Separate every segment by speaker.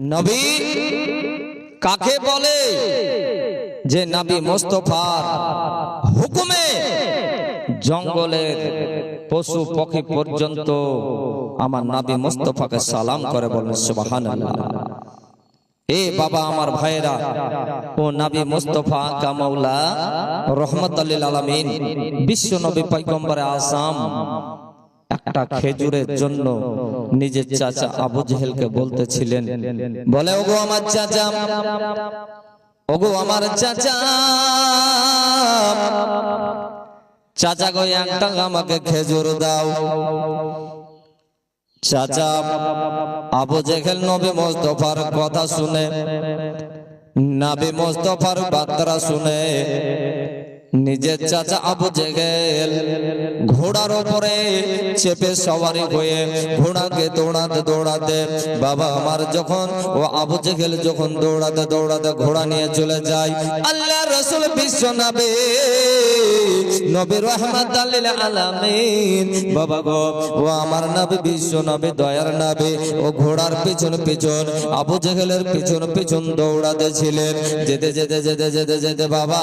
Speaker 1: নবী কাকে বলে? যে নবী মোস্তফার হুকুমে জঙ্গলের পশু পক্ষী পর্যন্ত আমার নবী মোস্তফাকে সালাম করে বলেন সুবহানাল্লাহ। এ বাবা আমার ভাইরা ও নবী মুস্তফা কামাউলা রহমতুল্লিল আলামিন, বিশ্ব নবী পয়গম্বরে আসাম একটা খেজুরের জন্য নিজের চাচা আবু জেহেলকে বলতেছিলেন, বলে, ওগো আমার চাচা, ওগো আমার চাচা চাচা গো একটা আমাকে খেজুর দাও। চাচা আবু জেহেল নবী মোস্তফার কথা শুনে, নাবি মোস্তফার বার্তা শুনে নিজের চাচা আবু জেগেল। ঘোড়ার ওপরে চেপে সওয়ারি হয়ে ঘোড়াকে দৌড়াতে দৌড়াতে বাবা আমার যখন ও আবু জেগেল যখন দৌড়াতে দৌড়াতে ঘোড়া নিয়ে চলে যায় আল্লাহ রসুল বিশ্ব নাবে, নবী রহমত আলামিন। বাবা গো, ও আমার নবী, বিশ্ব নবী, দয়ার নবী, ও ঘোড়ার পিছন পিছন, আবু জেহেলের পিছন পিছন দৌড়াতে ছিলেন। যেতে যেতে যেতে যেতে যেতে বাবা,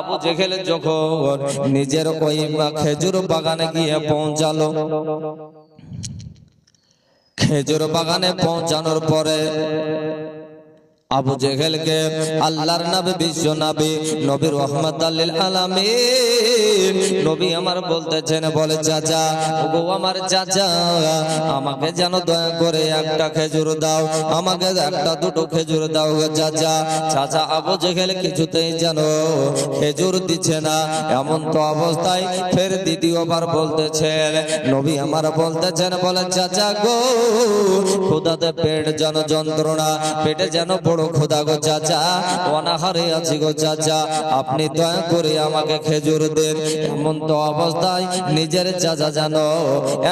Speaker 1: আবু জেহেল যখন নিজের ওই খেজুর বাগানে গিয়ে পৌঁছালো। খেজুর বাগানে পৌঁছানোর পরে আবু জেহেলকে আল্লাহর নবী, বিশ্ব নবী নবী রহমত আল্লিল আলামিন। নবী আমার বলতেছেন, বলে, চাচা, ওগো আমার চাচা, আমাকে যেন দয়া করে একটা খেজুর দাও, আমাকে একটা দুটো খেজুর দাও চাচা। চাচা আবু জেহেল কিছুতেই যেন খেজুর দিচ্ছে না, এমন তো অবস্থায় ফের দ্বিতীয়বার বলতেছেন। নবী আমার বলতেছেন, বলে, চাচা গো, খোদাতে পেট যেন যন্ত্রণা, পেটে যেন বড় খোদা গো চাচা, অনাহারে আছি গো চাচা, আপনি দয়া করে আমাকে খেজুর দেন। এমন তো অবস্থায় নিজের চাচা জানো,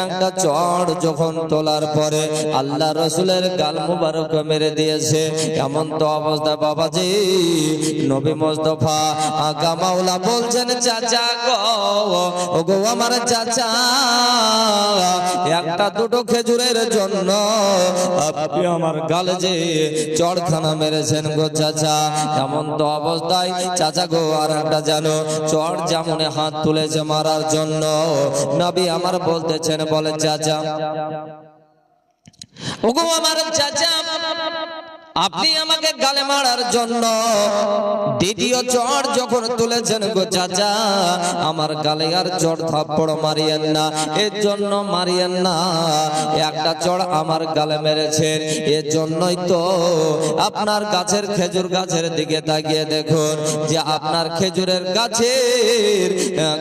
Speaker 1: একটা চড় যখন তোলার পরে আল্লাহ রসুলের গাল মুবারক মেরে দিয়েছে। এমন তো অবস্থা বাবাজি, নবী মোস্তফা আগা মাওলা বলছেন, চাচা গো ও গো আমার চাচা একটা দুটো খেজুরের জন্য। আপনি আমার গালে যে চড়খানা মেরেছেন গো চাচা এমন তো অবস্থায় চাচা গো আর একটা জানো চড় যেমনে হাত তুলেছে মারার জন্য। নাবি আমার বলতেছেন বলে চাচা ওগো আমার চাচা আপনি আমাকে গালে মারার জন্য দ্বিতীয় চড় যখন তুলেছেন গো চাচা, আমার গালে আর চড় থাপ্পড় মারিয়েন না। এর জন্য মারিয়েন না। একটা চড় আমার গালে মেরেছেন এর জন্যই তো আপনার গাছের খেজুর গাছের দিকে তাকিয়ে দেখুন যে আপনার খেজুরের গাছের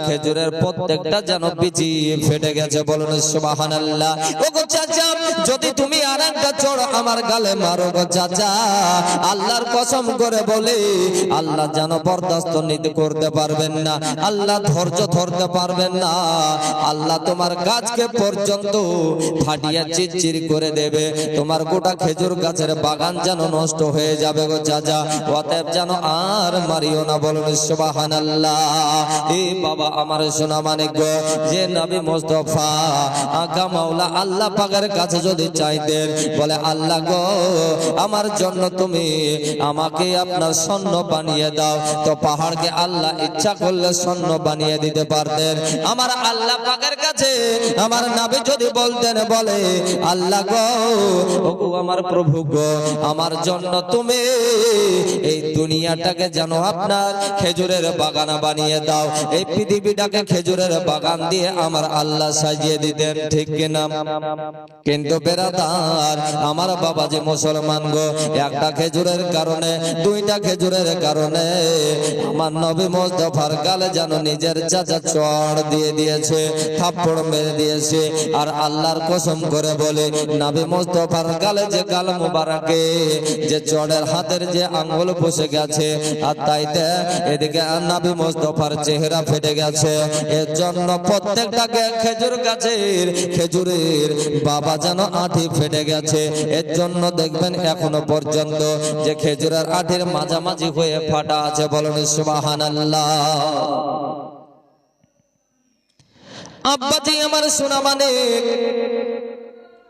Speaker 1: খেজুরের প্রত্যেকটা যেন বিচি ফেটে গেছে বলুন সুবহানাল্লাহ। ও গো চাচা, যদি তুমি আর একটা চড় আমার গালে মারো গো চাচা আল্লাহর কসম করে বলে, আল্লাহ যেন বরদাস্ত নিতে করতে পারবেন না। আল্লাহ ধৈর্য ধরতে পারবেন না। আল্লাহ তোমার গাছকে পর্যন্ত ফাটিয়ে চিরচির করে দেবে। তোমার গোটা খেজুর গাছের বাগান যেন নষ্ট হয়ে যাবে গো চাচা। অতএব যেন আর মারিও না বলুন, সুবহানাল্লাহ। এ বাবা আমার সোনা মানিক গো, যে নবী মুস্তফা আগা মাওলা আল্লাহ পাকের কাছে যদি চাইতেন, বলে, আল্লাহ গো, আমার জন্য তুমি আমাকে আপনার স্বর্ণ বানিয়ে দাও। তো পাহাড়কে আল্লাহ ইচ্ছা করলে স্বর্ণ বানিয়ে দিতে পারতেন। আমার আল্লাহ পাকের কাছে আমার নাবি যদি বলতেন, বলে, আল্লাহ গো আমার প্রভু গো, আমার জন্য তুমি এই দুনিয়াটাকে যেন আপনার খেজুরের বাগান বানিয়ে দাও। এই পৃথিবীটাকে খেজুরের বাগান দিয়ে আমার আল্লাহ সাজিয়ে দিতেন। ঠিক কিনা? কিন্তু বেরাদার, আমার বাবা যে মুসলমান গো একটা খেজুরের কারণে, দুইটা খেজুরের কারণে আমার নবী মোস্তফার গালে যেন নিজের চাচা চড় দিয়ে দিয়েছে, থাপ্পড় মেরে দিয়েছে, আর আল্লাহর কসম করে বলে, নবী মোস্তফার গালে যে গাল মুবারকে, যে চড়ের হাতের যে আঙ্গুল বসে গেছে, আর তাইতে এদিকে নবী মোস্তফার চেহারা ফেটে গেছে। এর জন্য প্রত্যেকটাকে খেজুর গাছের, খেজুরের বাবা যেন আঠি ফেটে গেছে। এর জন্য দেখবেন এখনও পর্যন্ত যে খেজুরের কাঠের মাঝামাঝি হয়ে ফাটা আছে বলুন সুবাহান আব্বাজি আমার সোনা মানে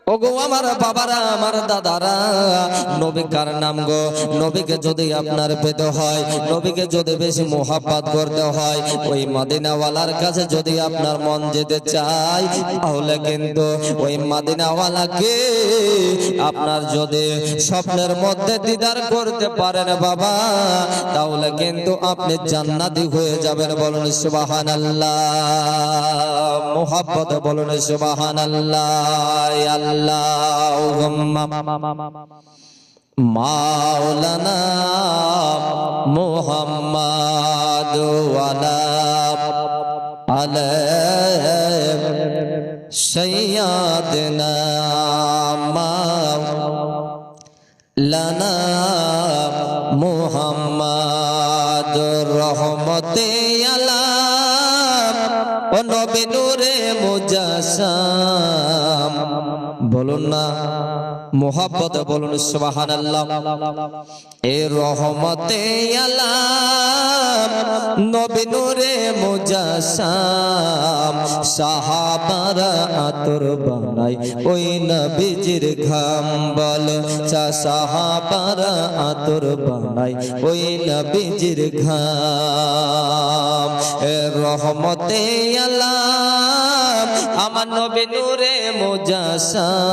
Speaker 1: ওগো আমার বাবারা, আমার দাদারা নবী কার নাম গো, নবীকে যদি আপনার পেতে হয়, নবীকে যদি বেশি মোহাব্বত করতে হয়, ওই মাদিনাওয়ালার কাছে যদি আপনার মন যেতে চায়, তাহলে কিন্তু ওই মাদিনাওয়ালাকে আপনার যদি স্বপ্নের মধ্যে দিদার করতে পারেন বাবা, তাহলে কিন্তু আপনি জান্নাতি হয়ে যাবেন বলুন সুবাহান আল্লাহ মোহাব্বত বলুন সুবাহান আল্লাহ। মাওলানা মোহাম্মদ আলাইহি সাইয়্যিদানা লানা মুহাম্মদ রহমতে আলাম ও নবী নূরে মুজাসাম বলুন না। মোহাব্বত বলুন, সুবহানাল্লাহ। এ রহমতে আলাম, নবী নূরে মুজাসাম, সাহাবারা আতর বানাই ওই নবীজির ঘাম বল। চা সাহাবারা আতর বানাই ওই নবীজির ঘাম। এ রহমতে আলাম, আমার নবী নূরে মুজাসাম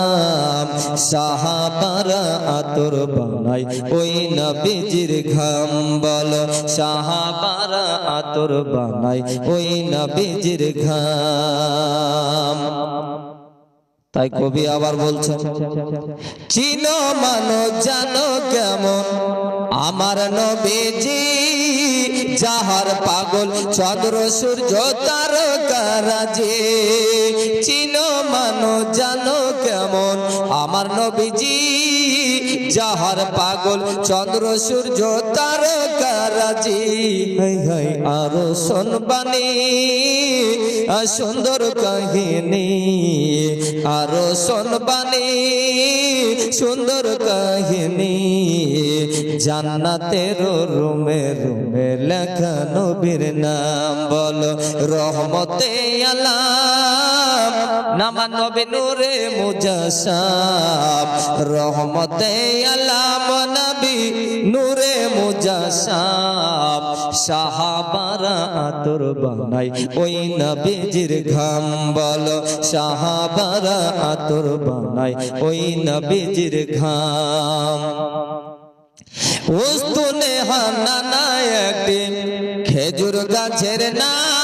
Speaker 1: সাহাবারা আতর বানাই ওই নবীজির ঘাম বল। সাহাবারা আতর বানাই ওই নবীজির ঘাম। তাই কবি আবার বলছেন চিনো মানো জানো কেমন? আমার নবীজি যাহার পাগল চন্দ্র সূর্য তারকারাজি চিনো মানো জানো কেমন? আমার নবীজি যাহার পাগল চন্দ্র সূর্য তারকারাজি হাই হাই আরও শোনবানি আর সুন্দর কাহিনী। আরও শুনবানি সুন্দর কাহিনী। জান্নাতের রুমে রুমে লেখা নবীর নাম বলো রহমতে আলাম নামা নবী নূরে মুজাসাম রহমতে আলাম নবী নূরে মুজাসাম সাহাবারা আতর বানাই ওই নবীজির ঘাম বলো সাহাবারা আতর বানাই ওই নবীজির ঘাম। উস্তুনে হান্না একদিন খেজুর গাছের নাম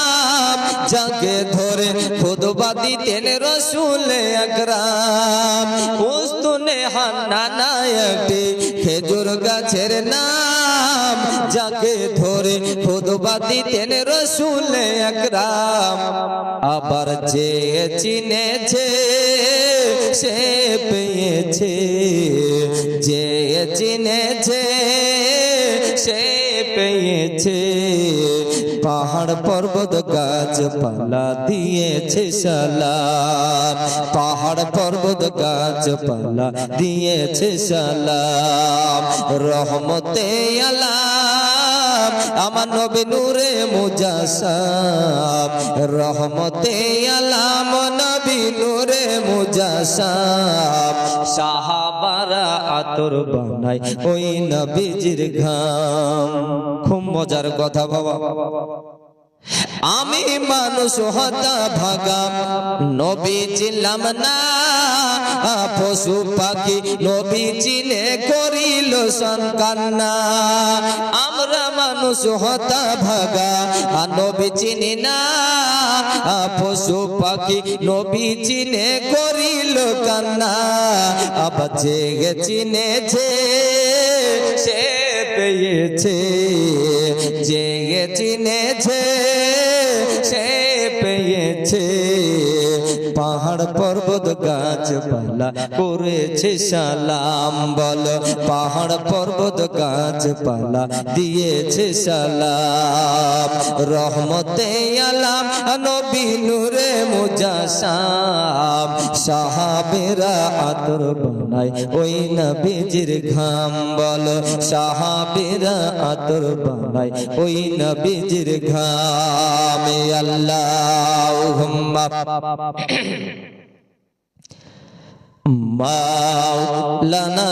Speaker 1: যাকে ধরে খুদবা দিতেন রসুলে একরাম উস্তুনে হান্না একটি খেজুর গাছের নাম। যাকে ধরে খুদবা দিতেন রসুলে একরাম আবার যে চিনেছে, সে পেয়েছে। যে চিনেছে, সে পেয়েছে। পাহাড় পর্বত গাছপালা দিয়েছে সালাম পাহাড় পর্বত গাছপালা দিয়েছে সালাম রহমতে আলাম আমার নবী নূরে মুজাসাম। রহমতে আলাম নবী নূরে মুজাসাম। সাহাবারা আতর বানাই ওই নবীজির ঘাম। খুব মজার কথা বাবা। আমি মানুষ হতা ভাগা। নবী চিনলাম না। পশু পাখি নবী চিনে করিল সন্তান্না আমরা মানুষ হতা ভাগা নবী চিনি না। পশু পাখি নবী চিনে করিল কান্না। আবার জেগে চিনেছে, সে পেয়েছে, জেগে চিনেছে। পাহাড় পর্বত গাছপালা করেছে সালাম, বল। পাহাড় পর্বত গাছপালা দিয়েছে সালাম। রহমতে আলাম নবী নূরে মুজাসাম, সাহাবেরা আতর বানাই ওই নবীজির ঘাম বল, সাহাবেরা আতর বানাই ওই নবীজির ঘাম আল্লাহ মাওলানা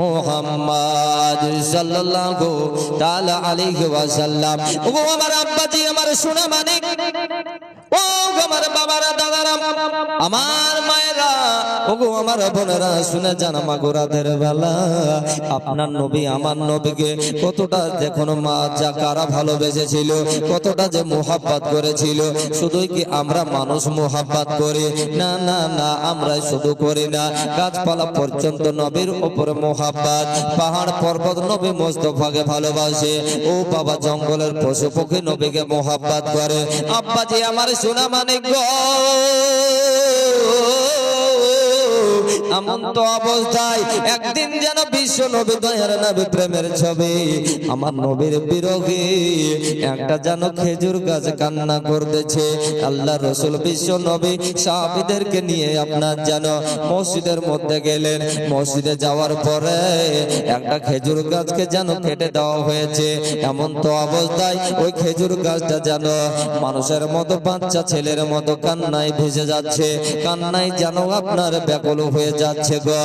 Speaker 1: মোহাম্মদ সাল্লাল্লাহু তাআলা আলাইহি ওয়াসাল্লাম। ও আমার আব্বাজি আমার সোনা মানিক ও আমার আমার মায়েরা ও গো আমার বোনেরা, শুনে রাতের বেলা। আপনার নবী আমার নবীকে কতটা মা যা কারা ভালোবেসেছিল, কতটা যে মোহাব্বত করেছিল। শুধুই কি আমরা মানুষ মোহাব্বত করি? না না না শুধু করি না। গাছপালা পর্যন্ত নবীর উপরে মোহাব্বত। পাহাড় পর্বত নবী মোস্তফাকে ভালোবাসে। ও বাবা জঙ্গলের পশু পক্ষী নবীকে মোহাব্বত করে। আব্বাজি আমার সোনা মানে গো। এমন তো অবস্থায় একদিন যেন বিশ্ব নবী দয়ার নবী প্রেমের ছবি। আমার নবীর বিরোধী একটা যেন খেজুর গাছ কান্না করতেছে। আল্লাহ রসুল বিশ্ব নবী সাহাবিদেরকে নিয়ে আপনার যেন মসজিদের মধ্যে গেলেন। মসজিদে যাওয়ার পরে একটা খেজুর গাছকে যেন কেটে দেওয়া হয়েছে। এমন তো অবস্থায় ওই খেজুর গাছটা যেন মানুষের মতো বাচ্চা ছেলের মতো কান্নায় ভেসে যাচ্ছে। কান্নায় যেন আপনার ব্যাকুল হয়ে যাচ্ছে গো।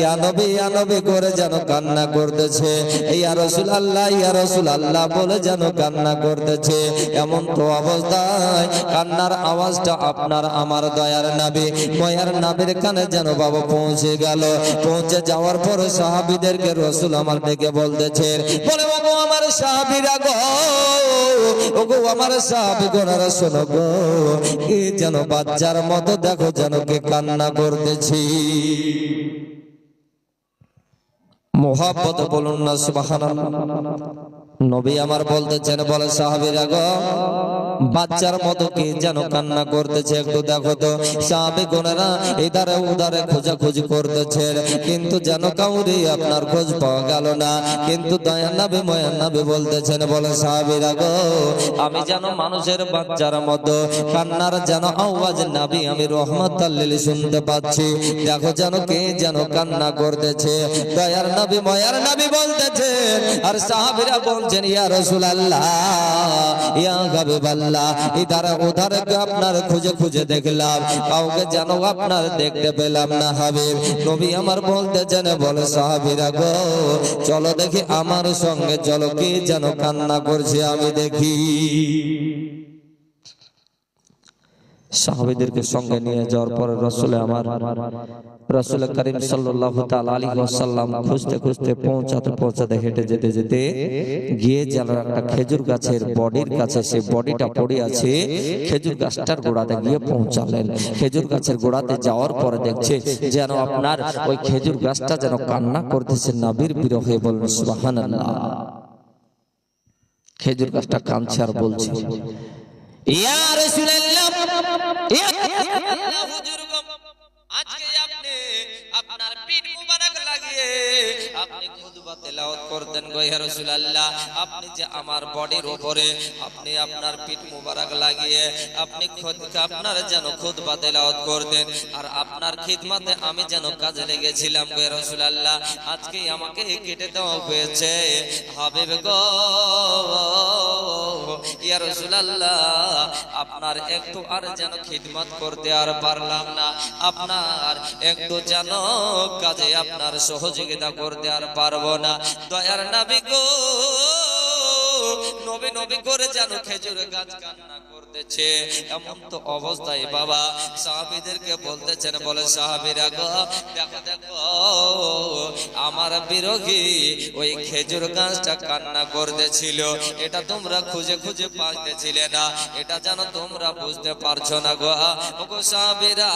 Speaker 1: ইয়া নবী করে যেন কান্না করতেছে। ইয়া রসুল আল্লাহ ইয়া রসুল আল্লাহ বলে যেন কান্না করতেছে। এমন তো অবস্থায় কান্নার আওয়াজটা আপনার আমার দয়ার নাবি দয়ার নাবির কানে যেন বাবা পৌঁছে গেল। পৌঁছে যাওয়ার পর সাহাবিদেরকে রসুল আমার ডেকে বলতেছে, বলে বাবু আমার সাহাবিরা গো, ওগো আমার সাহাবি গোনারা, শোনো গো, এ যেন বাচ্চার মতো দেখো যেন কে কান্না করতেছি। মোহাব্বত বলুন না সুবহানাল্লাহ। নবী আমার বলতেছেন, বলে সাহাবীরা গো, বাচ্চার মতো কি যেন কান্না করতেছে একটু দেখো তো। সাহাবী গোনেরা এধারে উধারে খোঁজাখুঁজি করতেছেন কিন্তু যেন কাউরি আপনার খোঁজ পাওয়া গেল না। কিন্তু দয়ান নবী ময়ান নবী বলতেছেন, বলে সাহাবীরা গো, আমি যেন মানুষের বাচ্চার মতো কান্নার যেন আওয়াজ নাবি, আমি রহমত আল্লিল শুনতে পাচ্ছি। দেখো যেন কে যেন কান্না করতেছে। দয়ার নবী, ময়ার নবী বলতেছে, আর সাহাবীরা বলছেন, ইয়া রাসূলুল্লাহ, ইয়া হাবিবাল্লাহ, ইধার উধার আপনার খুঁজে খুঁজে দেখলাম, কাউকে যেন আপনার দেখতে পেলাম না, হাবিব। নবী আমার বলতে যেন বলে সাহাবীরা গো, চলো দেখি আমার সঙ্গে, চলো কে যেন কান্না করছে, আমি দেখি। সাহাবিদেরকে সঙ্গে নিয়ে যাওয়ার পরে রসুলে আমার, রসুল করিম আলাইহি ওয়াসাল্লাম খুঁজতে খুঁজতে পৌঁছাতে পৌঁছাতে হেঁটে যেতে যেতে গিয়ে যেন একটা খেজুর গাছের বডির কাছে, সে বডিটা পড়ে আছে, খেজুর গাছটার গোড়াতে গিয়ে পৌঁছালেন। খেজুর গাছের গোড়াতে যাওয়ার পরে দেখছে যেন আপনার ওই খেজুর গাছটা যেন কান্না করতেছে, নাবির বিরহে বলেন সুবহানাল্লাহ। খেজুর গাছটা কাঁদছে আর বলছে, ইয়া রাসূলুল্লাহ আপনার উপরে আপনি আপনার পিঠ লাগিয়ে আপনি আপনার যেন করতেন, আর আপনার আমি যেন কাজে লেগেছিলাম গো ইয়া রাসূলুল্লাহ। আজকে আমাকে কেটে দেওয়া হয়েছে। হাবিব গো আপনার একটু আর যেন খিদমত করতে আর পারলাম না। আপনার একটু যেন কাজে আপনার সহযোগিতা করতে আর পারব না। দয়ার নবী গো নবী নবী করে যেন খেজুর গাছ কান্না করতেছে। এমন তো অবস্থায় বাবা সাহাবীদেরকে বলতেছেন, বলে, সাহাবীরা গো, দেখো দেখো, আমার বিরোধী ওই খেজুর গাছটা কান্না করতেছিল। এটা তোমরা খুঁজে খুঁজে পাইতেছিলে না। এটা যেন তোমরা বুঝতে পারছ না গো। ওগো সাহাবীরা,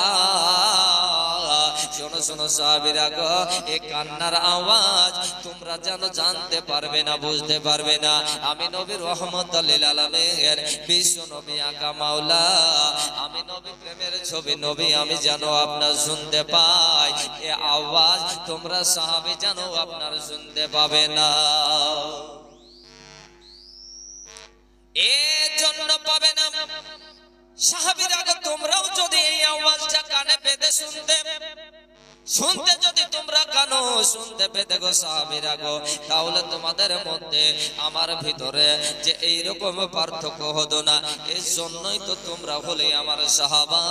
Speaker 1: শোনো শোনো সাহাবীরা গো এই কান্নার আওয়াজ তোমরা যেন জানতে পারবে না, বুঝতে পারবে না। আমি নবী রহমত আলামিন। বিশ্ব নবী, আকা মাওলা। আমি নবী প্রেমের ছবি, নবী, আমি যেন আপনার শুনতে পাই। এ আওয়াজ তোমরা সাহাবী যেন আপনার শুনতে পাবে না। এর তোমরাও যদি এই আওয়াজটা কানে পেতে শুনতে। শুনতে যদি তোমরা কানো, শুনতে পেতে গো সাহাবিরা গো, তাহলে তোমাদের মধ্যে আমার ভিতরে যে এই রকম পার্থক্য হতো না এই জন্যই তো তোমরা হলে আমার সাহাবা।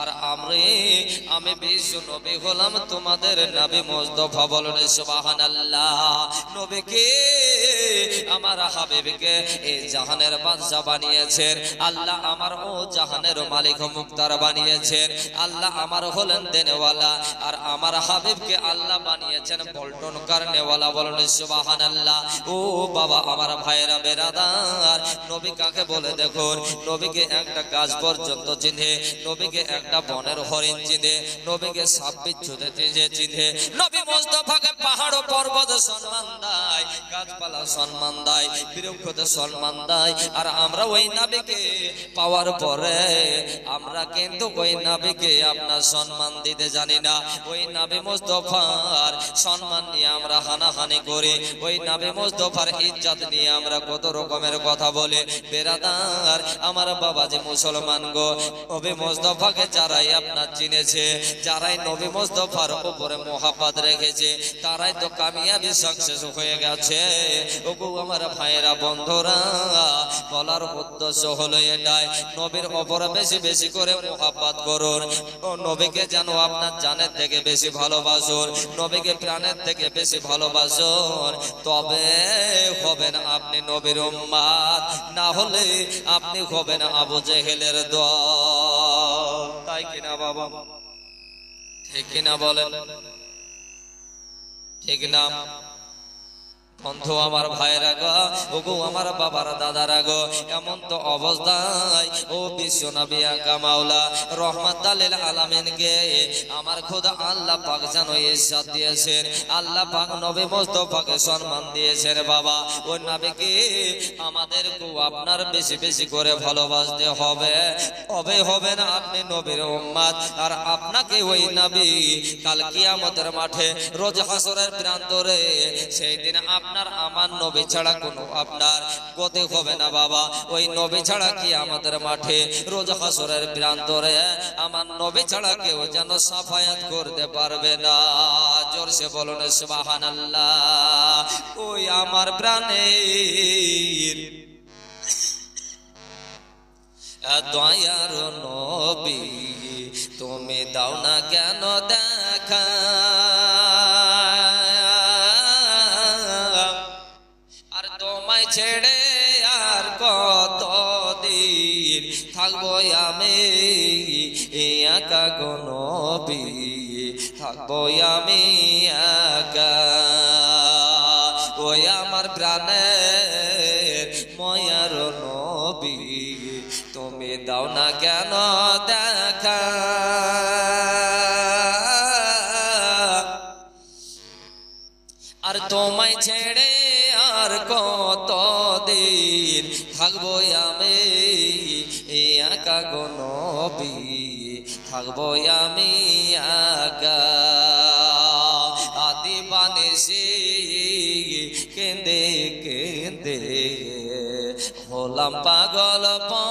Speaker 1: আর আমি আমি বিশ্ব নবী হলাম তোমাদের নবী মোস্তফা বলেন, সুবহানাল্লাহ। নবীকে আমার হাবিবকে এই জাহানের বাদশা বানিয়েছেন। আল্লাহ আমার ও জাহানের মালিক মুক্তার বানিয়েছেন। আল্লাহ আমার হলেন দেনেওয়ালা, আর আমার হাবিবকে আল্লাহ বানিয়েছেন পল্টন কারনেওয়ালা বলেন, সুবহানাল্লাহ। ও বাবা, আমার ভাইরা বেরাদার, নবী কাকে বলে দেখুন? নবীকে একটা গাছ পর্যন্ত চিনে, নবীকে একটা বনের হরিণ চিনে, নবীকে সাপ বিচ্ছুতে চিনে চিনে। নবী মোস্তফাকে পাহাড় ও পর্বত সম্মান দেয়, গাছপালা সম্মান দেয় বিরক্ষতে সম্মান দেয়। আর আমরা ওই নাবিকে পাওয়ার পরে আমরা কিন্তু ওই নাবিকে আপনার সম্মান দিতে জানি না। ওই নাবি মোস্তফার সম্মান নিয়ে আমরা হানাহানি করি। ওই নাবি মোস্তফার ইজ্জত নিয়ে আমরা কত রকমের কথা বলি। বেরাদার, আমার বাবা যে মুসলমান গো, নবী মোস্তফাকে যারাই আপনার চিনেছে, যারাই নবী মোস্তফার উপরে মোহাব্বত রেখেছে, তারাই তো কামিয়াবি সাকসেস হয়ে গেছে। ওগো আমার ভাইয়েরা বন্ধুরা, বলার উদ্দেশ্য হলো এটাই, নবীর উপরে বেশি বেশি করে মোহাব্বত করুন। ও নবীকে যেন আপনার জানের থেকে বেশি ভালোবাসুন, নবীকে প্রাণের থেকে বেশি ভালোবাসুন, তবে হবেন আপনি নবীর উম্মাদ, না হলে আপনি হবেন আবু জেহেলের দল। তাই কিনা বাবা? ঠিক কিনা বলেন? ঠিক না? বন্ধু আমার ভাইরা গো, ওগো আমার বাবার দাদারা গো, এমন তো অবস্থায়, ও বিশ্ব নবী কামাওলা রহমাত আলিল আলামিনকে আমার খোদা আল্লাহ পাক যেন ইজ্জত দিয়েছেন, আল্লাহ পাক নবী মুস্তাফাকে সম্মান দিয়েছেন বাবা ওই নবীকে আমাদেরকে আপনার বেশি বেশি করে ভালোবাসতে হবে হবে হবে না আপনি নবীর উম্মাদ, আর আপনাকে ওই নবী কাল কিয়ামতের মাঠে রোজ হাসরের প্রান্তরে, সেই দিন আপনার আমার নবী ছাড়া কোনো আপনার গতি হবে না বাবা। ওই নবী ছাড়া কি আমাদের মাঠে রোজ হাসরের প্রান্তরে আমার নবী ছাড়া কেউ যেন সাফায়াত করতে পারবে না? জোরসে বলুন, সুবহানাল্লাহ। ওই আমার প্রাণের দয়ার নবী, তুমি দাও না কেন দেখা? একা গো নবী থাকব আমি একা। ওই আমার প্রাণের ময়ার নবী, তুমি দাও না কেন দেখা? আর তোমায় ছেড়ে আর কত দিন থাকব আমি একা গো থাকব আমি আগা আদি বানেছি কেঁদে কেঁদে হলাম পাগল পরা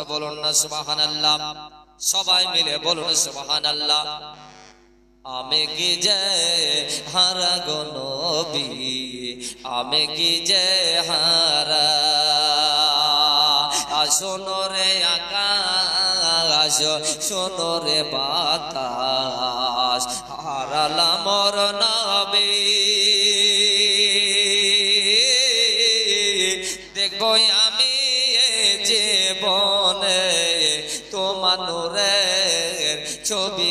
Speaker 1: মোহাব্বত বলুন না সুবাহান আল্লাহ সবাই মিলে বলুন সুবাহান আল্লাহ আমি কি যে হারা গো নবী? আমি কি যে হারা? শোনো রে আকাশ, শোনো রে বাতাস। হারালা মর নবী। ছবি